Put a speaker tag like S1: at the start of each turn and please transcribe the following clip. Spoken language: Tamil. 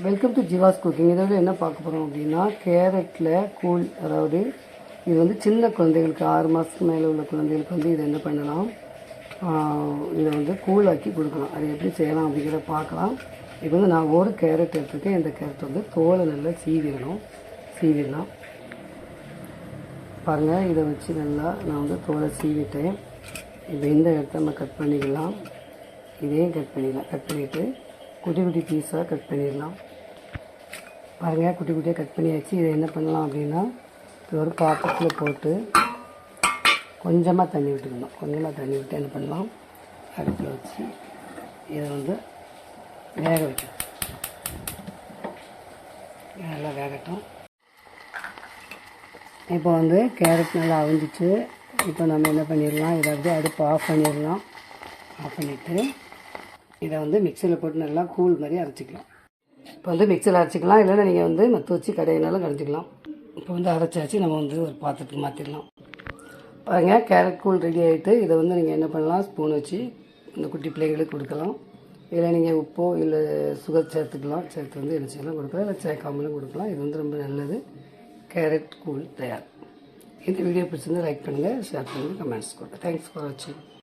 S1: வெல்கம் டு ஜிவாஸ் குக்கிங் இதோட என்ன பார்க்க போகிறோம் அப்படின்னா கேரட்டில் கூழ் அதாவது இது வந்து சின்ன குழந்தைகளுக்கு ஆறு மாதத்துக்கு மேலே உள்ள குழந்தைகளுக்கு வந்து இதை என்ன பண்ணலாம்? இதை வந்து கூழாக்கி கொடுக்கலாம். அது எப்படி செய்யலாம் அப்படிங்கிறத பார்க்கலாம். இப்போ வந்து நான் ஒரு கேரட் எடுத்துருக்கேன். இந்த கேரட் வந்து தோலை நல்லா சீவிடணும். சீவிடலாம். பாருங்கள் இதை வச்சு நல்லா நான் வந்து தோலை சீவிட்டேன். இப்போ இந்த இடத்த நம்ம கட் பண்ணிக்கலாம் இதையும் கட் பண்ணிக்கலாம் கட் பண்ணிவிட்டு குட்டி குட்டி பீஸாக கட் பண்ணிடலாம். பாருங்கள் குட்டி குட்டியாக கட் பண்ணியாச்சு. இதை என்ன பண்ணலாம் அப்படின்னா இது ஒரு பாத்திரத்தில் போட்டு கொஞ்சமாக தண்ணி விட்டுக்கணும். கொஞ்சமாக தண்ணி விட்டு என்ன பண்ணலாம்? அடுப்பில் வச்சு இதை வந்து வேக வைக்கணும். நல்லா வேகட்டும். இப்போ வந்து கேரட் நல்லா அவிஞ்சிச்சு. இப்போ நம்ம என்ன பண்ணிடலாம்? இதை அப்படியே அடுப்பு ஆஃப் பண்ணிடலாம். ஆஃப் பண்ணிவிட்டு இதை வந்து மிக்சியில் போட்டு நல்லா கூழ் மாதிரி அரைச்சிக்கலாம். இப்போ வந்து மிக்சியில் அரைச்சிக்கலாம் இல்லைன்னா நீங்கள் வந்து மற்ற வச்சு கடையினாலும் கரைச்சிக்கலாம் இப்போ வந்து அரைச்சாச்சு நம்ம வந்து ஒரு பாத்திரத்துக்கு மாற்றிடலாம் பாருங்கள் கேரட் கூழ் ரெடி ஆகிட்டு இதை வந்து நீங்கள் என்ன பண்ணலாம் ஸ்பூன் வச்சு இந்த குட்டி பிள்ளைகளுக்கு கொடுக்கலாம். இல்லை நீங்கள் உப்போ இல்லை சுகர் சேர்த்துக்கலாம். சேர்த்து வந்து என்ன கொடுக்கலாம். இல்லை சேர்க்காமலும் கொடுக்கலாம். இது வந்து ரொம்ப நல்லது. கேரட் கூழ் தயார். இந்த வீடியோ பிடிச்சிருந்து லைக் பண்ணுங்கள் ஷேர் பண்ணுங்கள் கமெண்ட்ஸ் கொடுங்க. தேங்க்ஸ் ஃபார் வாட்சிங்